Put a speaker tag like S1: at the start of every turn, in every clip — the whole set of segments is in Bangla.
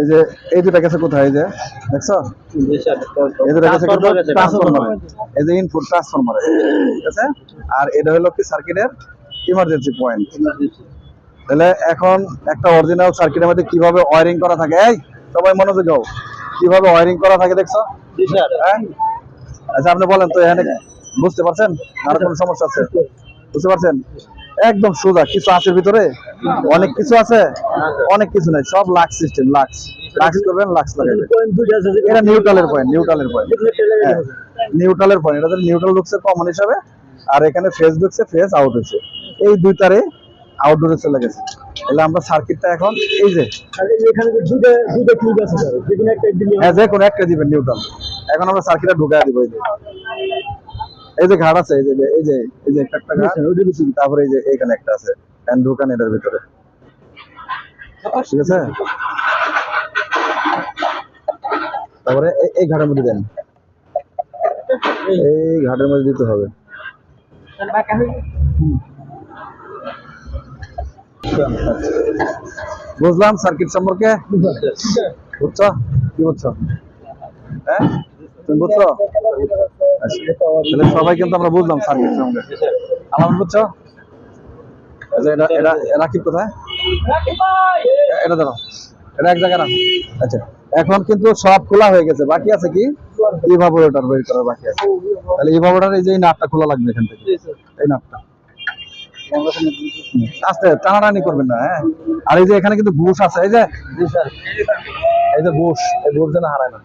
S1: এই যে এই দুটা গেছে কোথায়? এই যে দেখছ? এই দুটা গেছে ট্রান্সফরমার এই যে ইনপুট ট্রান্সফরমার ঠিক আছে? আর এটা হলো কি সার্কিটের ইমার্জেন্সি পয়েন্ট তাহলে এখন একটা অরিজিনাল সার্কিটের মধ্যে কীভাবে ওয়্যারিং করা থাকে? এই সবাই মনোযোগ হও। কীভাবে ওয়্যারিং করা থাকে দেখছ? হ্যাঁ? আচ্ছা আপনি বলেন তো এখানে বুঝতে পারছেন? আর কোনো সমস্যা আছে? বুঝতে পারছেন? একদম সোজা কিছু আছে ভিতরে? অনেক কিছু আছে? অনেক কিছু নাই সব লাক্স সিস্টেম লাক্স। লাক্স করবেন লাক্স লাগাবেন। এটা নিউট্রালের পয়েন্ট নিউট্রালের পয়েন্ট নিউট্রালের পয়েন্ট এটা নিউট্রাল ঢুকছে কমন হিসাবে। আর এখানে ফেস ঢুকছে ফেস আউট হচ্ছে এই দুই তারে আউটডোরে চলে গেছে। তাহলে আমরা সার্কিটটা এখন এই যে
S2: এখানে যে দুটো দুটো ক্লিপ আছে স্যার একটা দিলে
S1: হ্যাঁ যে কোনো একটা দিবেন নিউট্রাল এখন আমরা সার্কিটটা ঢুকাই দিব এই যে। এই যে ঘাট আছে এই যে এই যে এই যে একটা একটা ঘাট তারপরে এই যে এখানে একটা আছে ফ্যান ঢুকান এটার ভিতরে। ঠিক আছে? তারপরে এই- ঘাটের মধ্যে দেন। এই ঘাটের মধ্যে দিতে হবে। বুঝলাম সার্কিট সম্পর্কে? বুঝছ? কি বুঝছ? হ্যাঁ? তুমি বুঝছ? আচ্ছা। তাহলে সবাই কিন্তু আমরা বুঝলাম সার্কিট সম্পর্কে আমার বুঝছ? এটা এটা রাকিব কোথায়? এটা ধরো। এটা এক জায়গায় রাখো। আচ্ছা। এখন কিন্তু সব খোলা হয়ে গেছে। বাকি আছে কি? ইভাবোরেটর বের করার বাকি আছে। তাহলে ইভাবোরেটর এই যে নাটটা খোলা লাগবে এখান থেকে। এই নাটটা। আস্তে, টানাটানি করবেন না হ্যাঁ? আর এই যে এখানে কিন্তু বুশ আছে। এই যে এই যে বুশ এই বুশ যেন হারায় না।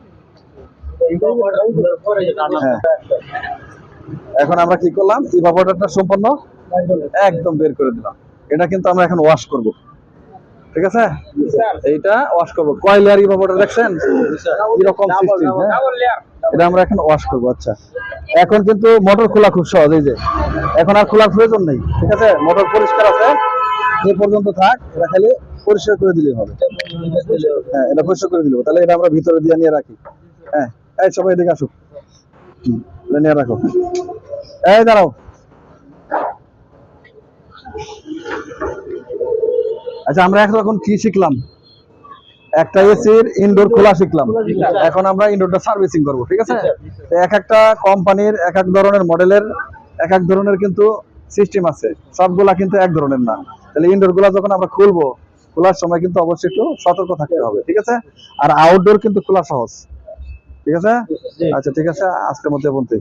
S1: এখন আমরা কি করলাম? ইভাবোরেটরটা সম্পূর্ণ একদম বের করে দিলাম। এটা কিন্তু আমরা এখন ওয়াশ করব। ঠিক আছে? এইটা ওয়াশ করব। কয় লেয়ার ইভাবোরেটর দেখছেন? এরকম সিস্টেম এটা আমরা এখন ওয়াশ করব আচ্ছা। এখন কিন্তু মোটর খোলা খুব সহজ, এই যে। এখন আর খোলার প্রয়োজন নেই। ঠিক আছে? মোটর পরিষ্কার আছে। এই পর্যন্ত থাক। এটা খালি পরিষ্কার করে দিলেই হবে। হ্যাঁ এটা পরিষ্কার করে দিলেও তাহলে এটা আমরা ভিতরে দিয়ে নিয়ে রাখি। হ্যাঁ। এই সবাই এদিকে নিয়ে রাখো। এই দাঁড়াও। আচ্ছা আমরা এখন কি শিখলাম? একটা এসির ইনডোর খোলা শিখলাম। এখন আমরা ইনডোরটা সার্ভিসিং করব ঠিক আছে? এক একটা কোম্পানির এক এক ধরনের মডেলের এক এক ধরনের কিন্তু সিস্টেম আছে। সবগুলা কিন্তু এক ধরনের না। তাহলে ইনডোরগুলা যখন আমরা খুলবো খোলার সময় কিন্তু অবশ্যই একটু সতর্ক থাকতে হবে ঠিক আছে? আর আউটডোর কিন্তু খোলা সহজ। ঠিক আছে? আচ্ছা ঠিক আছে আজকের মধ্যে বলতে।